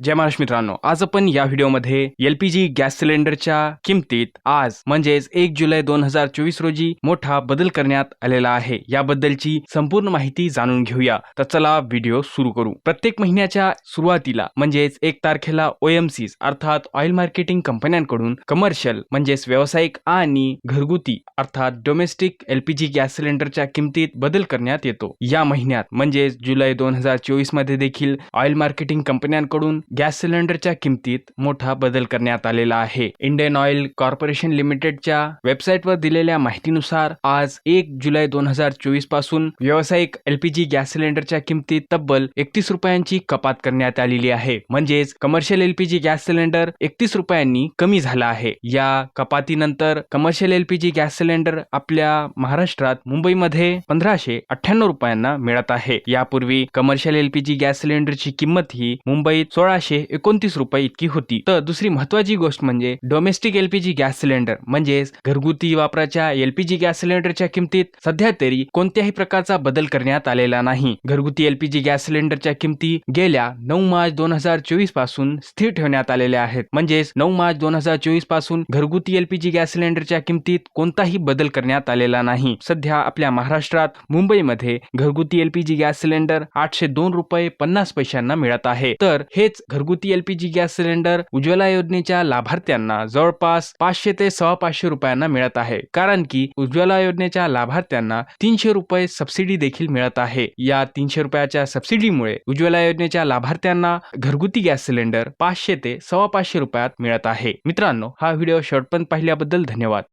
जय महाराष्ट्र मित्रांनो आज आपण या व्हिडिओमध्ये एल पी जी गॅस सिलेंडरच्या किमतीत आज म्हणजेच एक जुलै दोन हजार चोवीस रोजी मोठा बदल करण्यात आलेला आहे. याबद्दलची संपूर्ण माहिती जाणून घेऊया. तर चला व्हिडिओ सुरू करू. प्रत्येक महिन्याच्या सुरुवातीला म्हणजेच एक तारखेला ओएमसी अर्थात ऑइल मार्केटिंग कंपन्यांकडून कमर्शियल म्हणजेच व्यावसायिक आणि घरगुती अर्थात डोमेस्टिक एलपीजी गॅस सिलेंडरच्या किमतीत बदल करण्यात येतो. या महिन्यात म्हणजेच जुलै दोन हजार चोवीसमध्ये देखील ऑइल मार्केटिंग कंपन्यांकडून गॅस सिलेंडरच्या किमतीत मोठा बदल करण्यात आलेला आहे. इंडियन ऑइल कॉर्पोरेशन लिमिटेडच्या वेबसाईटवर दिलेल्या माहितीनुसार आज एक जुलै दोन हजार चोवीसपासून व्यावसायिक एलपीजी गॅस सिलेंडरच्या किमतीत तब्बल एकतीस रुपयांची कपात करण्यात आलेली आहे. म्हणजेच कमर्शियल एलपीजी गॅस सिलेंडर एकतीस रुपयांनी कमी झाला आहे. या कपातीनंतर कमर्शियल एलपीजी गॅस सिलेंडर आपल्या महाराष्ट्रात मुंबईमध्ये पंधराशे अठ्ठ्याण्णव रुपयांना मिळत आहे. यापूर्वी कमर्शियल एलपीजी गॅस सिलेंडरची किंमत ही मुंबईत सहाशे एकोणतीस रुपये इतकी होती. तर दुसरी महत्वाची गोष्ट म्हणजे डोमेस्टिक एलपीजी गॅस सिलेंडर. म्हणजेच घरगुती वापराच्या एलपीजी गॅस सिलेंडरच्या किमतीत सध्या तरी कोणत्याही प्रकारचा बदल करण्यात आलेला नाही. घरगुती एलपीजी गॅस सिलेंडरच्या किमती गेल्या नऊ मार्च दोन हजार चोवीसपासून स्थिर ठेवण्यात आलेल्या आहेत. म्हणजेच नऊ मार्च दोन हजार चोवीसपासून घरगुती एलपीजी गॅस सिलेंडरच्या किमतीत कोणताही बदल करण्यात आलेला नाही. सध्या आपल्या महाराष्ट्रात मुंबईमध्ये घरगुती एलपीजी गॅस सिलेंडर आठशे दोन रुपये पन्नास पैशांना मिळत आहे. तर हेच घरगुती एलपीजी गॅस सिलेंडर उज्ज्वला योजनेच्या लाभार्थ्यांना जवळपास पाचशे ते सव्वा पाचशे रुपयांना मिळत आहे. कारण की उज्ज्वला योजनेच्या लाभार्थ्यांना तीनशे रुपये सबसिडी देखील मिळत आहे. या तीनशे रुपयाच्या सबसिडीमुळे उज्ज्वला योजनेच्या लाभार्थ्यांना घरगुती गॅस सिलेंडर पाचशे ते सव्वा पाचशे रुपयात मिळत आहे. मित्रांनो हा व्हिडिओ शेवटपर्यंत पाहिल्याबद्दल धन्यवाद.